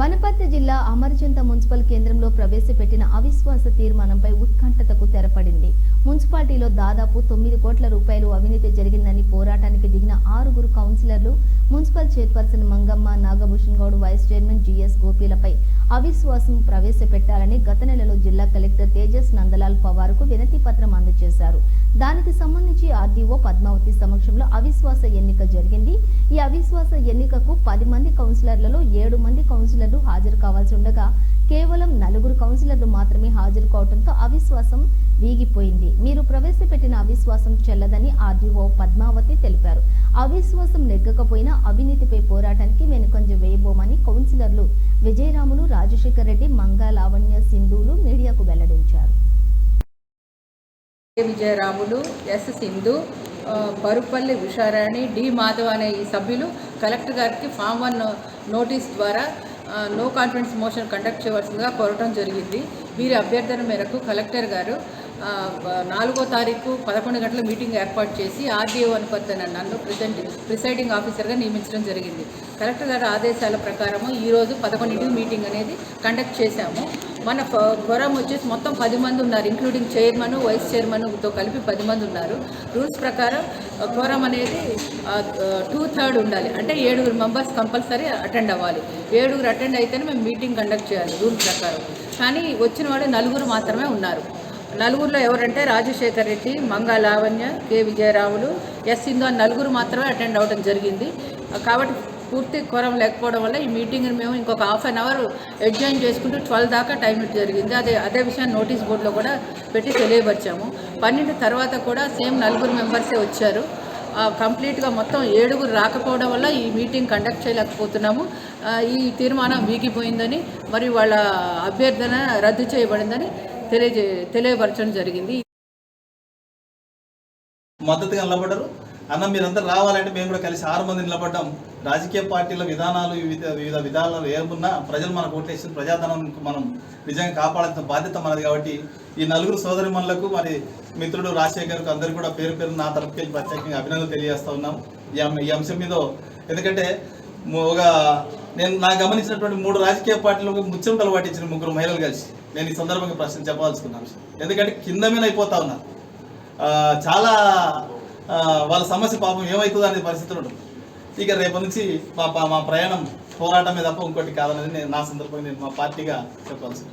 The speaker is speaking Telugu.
వనపర్తి జిల్లా అమర్జంత మున్సిపల్ కేంద్రంలో ప్రవేశపెట్టిన అవిశ్వాస తీర్మానంపై ఉత్కంఠతకు తెరపడింది. మున్సిపాలిటీలో దాదాపు తొమ్మిది కోట్ల రూపాయలు అవినీతి జరిగిందని పోరాటానికి దిగిన ఆరుగురు కౌన్సిలర్లు municipal chairperson Mangamma Nagabhushan Goud vice chairman GS గోపీలపై అవిశ్వాసం ప్రవేశపెట్టాలని గత నెలలో జిల్లా కలెక్టర్ తేజస్ నందలాల్ పవార్కు వినతి పత్రం అందజేశారు. దానికి సంబంధించి ఆర్డీఓ పద్మావతి సమక్షంలో అవిశ్వాస ఎన్నిక జరిగింది. ఈ అవిశ్వాస ఎన్నికకు పది మంది కౌన్సిలర్లలో ఏడు మంది కౌన్సిలర్ కౌన్సిలర్లు హాజరు కావాల్సి ఉండగా కేవలం నలుగురు కౌన్సిలర్లు మాత్రమే హాజరు కావడంతో అవిశ్వాసం వీగిపోయింది. మీరు ప్రవేశపెట్టిన అవిశ్వాసం చెల్లదని ఆర్డీఓ పద్మావతి తెలిపారు. అవిశ్వాసం నెగ్గకపోయినా అవినీతిపై పోరాటానికి వెనుకంజ వేయబోమని కౌన్సిలర్లు విజయరాములు రాజశేఖర్ రెడ్డి మంగా లావణ్య సింధులు మీడియాకు వెల్లడించారు. విజయరాములు ఎస్. సింధు పరుపల్లి ఉషారాణి డి. మాధవ్ అనే ఈ సభ్యులు కలెక్టర్ గారికి ఫామ్ వన్ నోటీస్ ద్వారా నో కాన్ఫిడెన్స్ మోషన్ కండక్ట్ చేయవలసిందిగా కోరటం జరిగింది. వీరి అభ్యర్థన మేరకు కలెక్టర్ గారు నాలుగో తారీఖు పదకొండు గంటల మీటింగ్ ఏర్పాటు చేసి ఆర్డీఓ అనుపత్తన నన్ను ప్రిసైడ్ ప్రిసైడింగ్ ఆఫీసర్గా నియమించడం జరిగింది. కలెక్టర్ గారి ఆదేశాల ప్రకారము ఈరోజు పదకొండింటికి మీటింగ్ అనేది కండక్ట్ చేశాము. మన ఫోరం వచ్చేసి మొత్తం పది మంది ఉన్నారు ఇంక్లూడింగ్ చైర్మన్ వైస్ చైర్మన్తో కలిపి పది మంది ఉన్నారు. రూల్స్ ప్రకారం ఫోరం అనేది టూ థర్డ్ ఉండాలి. అంటే ఏడుగురు మెంబర్స్ కంపల్సరీ అటెండ్ అవ్వాలి. ఏడుగురు అటెండ్ అయితేనే మేము మీటింగ్ కండక్ట్ చేయాలి రూల్ ప్రకారం. కానీ వచ్చిన వాళ్ళు నలుగురు మాత్రమే ఉన్నారు. నలుగురిలో ఎవరంటే రాజశేఖర్ రెడ్డి మంగా లావణ్య కె విజయరావులు ఎస్ సింధు అని నలుగురు మాత్రమే అటెండ్ అవ్వడం జరిగింది. కాబట్టి పూర్తి కొరం లేకపోవడం వల్ల ఈ మీటింగ్ని మేము ఇంకొక హాఫ్ అన్ అవర్ అడ్జాయిన్ చేసుకుంటూ ట్వెల్వ్ దాకా టైం జరిగింది. అదే అదే విషయాన్ని నోటీస్ బోర్డులో కూడా పెట్టి తెలియపరిచాము. పన్నెండు తర్వాత కూడా సేమ్ నలుగురు మెంబర్సే వచ్చారు. కంప్లీట్గా మొత్తం ఏడుగురు రాకపోవడం వల్ల ఈ మీటింగ్ కండక్ట్ చేయలేకపోతున్నాము. ఈ తీర్మానం వీగిపోయిందని మరి వాళ్ళ అభ్యర్థన రద్దు చేయబడిందని తెలియజే తెలియపరచడం జరిగింది. మద్దతుగా నిలబడరు అన్న మీరంతా రావాలంటే మేము కూడా కలిసి ఆరు మంది నిలబడ్డాం. రాజకీయ పార్టీల విధానాలు వివిధ వివిధ విధానాలు ఏమున్నా ప్రజలు మనకు ఓట్లేసిన ప్రజాధనం మనం నిజంగా కాపాడాల్సిన బాధ్యత మనది కాబట్టి ఈ నలుగురు సోదరిమణులకు మరి మిత్రుడు రాజశేఖర్కు అందరికీ కూడా పేరు పేరు నా తరఫుకి ప్రత్యేకంగా అభినందనలు తెలియజేస్తా ఉన్నాం. ఈ అంశం మీద ఎందుకంటే ఒక నేను నా గమనించినటువంటి మూడు రాజకీయ పార్టీలకు ముచ్చంతలు పాటించిన ముగ్గురు మహిళలు కలిసి నేను ఈ సందర్భంగా ప్రశ్న చెప్పాల్సుకున్నాను. ఎందుకంటే కింద మీద అయిపోతా ఉన్నారు. చాలా వాళ్ళ సమస్య పాపం ఏమవుతుందో అనే పరిస్థితులు ఉంటుంది ఇక రేపటి నుంచి మా మా ప్రయాణం పోరాటమే తప్ప ఇంకోటి కాదనేది నేను నా సందర్భంగా నేను మా పార్టీగా చెప్పాల్సి